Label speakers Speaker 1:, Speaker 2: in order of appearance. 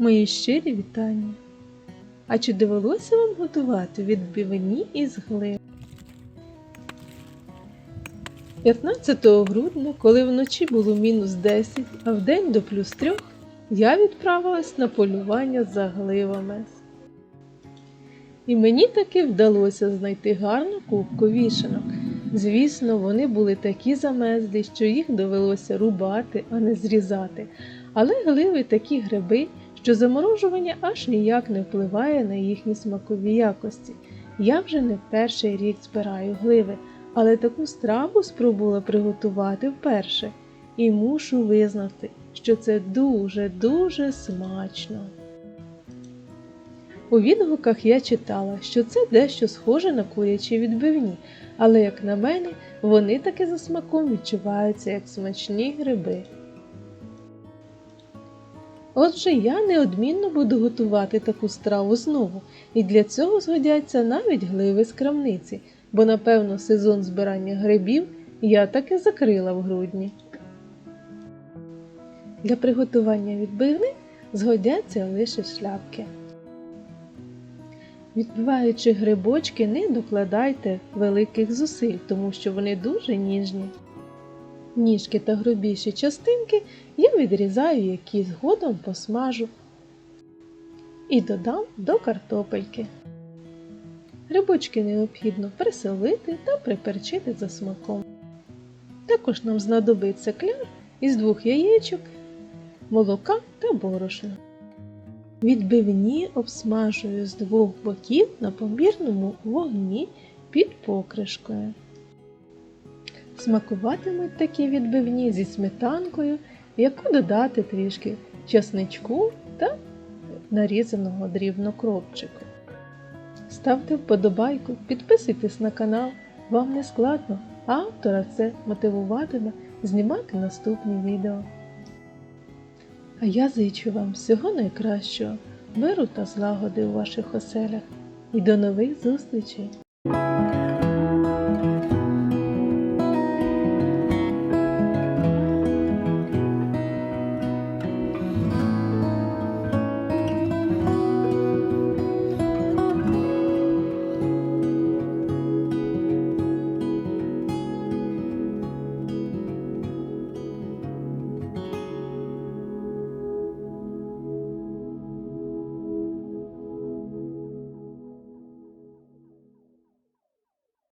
Speaker 1: Мої щирі вітання. А чи довелося вам готувати відбивні із глини? 15 грудня, коли вночі було мінус 10, а вдень до плюс 3, я відправилась на полювання за гливами. І мені таки вдалося знайти гарну кубку вішанок. Звісно, вони були такі замезлі, що їх довелося рубати, а не зрізати. Але гливи такі гриби, що заморожування аж ніяк не впливає на їхні смакові якості. Я вже не перший рік збираю гливи, але таку страву спробувала приготувати вперше. І мушу визнати, що це дуже-дуже смачно. У відгуках я читала, що це дещо схоже на курячі відбивні, але, як на мене, вони таки за смаком відчуваються як смачні гриби. Отже, я неодмінно буду готувати таку страву знову, і для цього згодяться навіть гливи з крамниці, бо, напевно, сезон збирання грибів я таки закрила в грудні. Для приготування відбивних згодяться лише шляпки. Відбиваючи грибочки, не докладайте великих зусиль, тому що вони дуже ніжні. Ніжки та грубіші частинки я відрізаю, які згодом посмажу і додам до картопельки. Грибочки необхідно присолити та приперчити за смаком. Також нам знадобиться кляр із двох яєчок, молока та борошна. Відбивні обсмажую з двох боків на помірному вогні під покришкою. Смакуватимуть такі відбивні зі сметанкою, яку додати трішки часничку та нарізаного дрібно кропчику. Ставте вподобайку, підписуйтесь на канал, вам не складно, автора це мотивуватиме знімати наступні відео. А я зичу вам всього найкращого, миру та злагоди у ваших оселях і до нових зустрічей!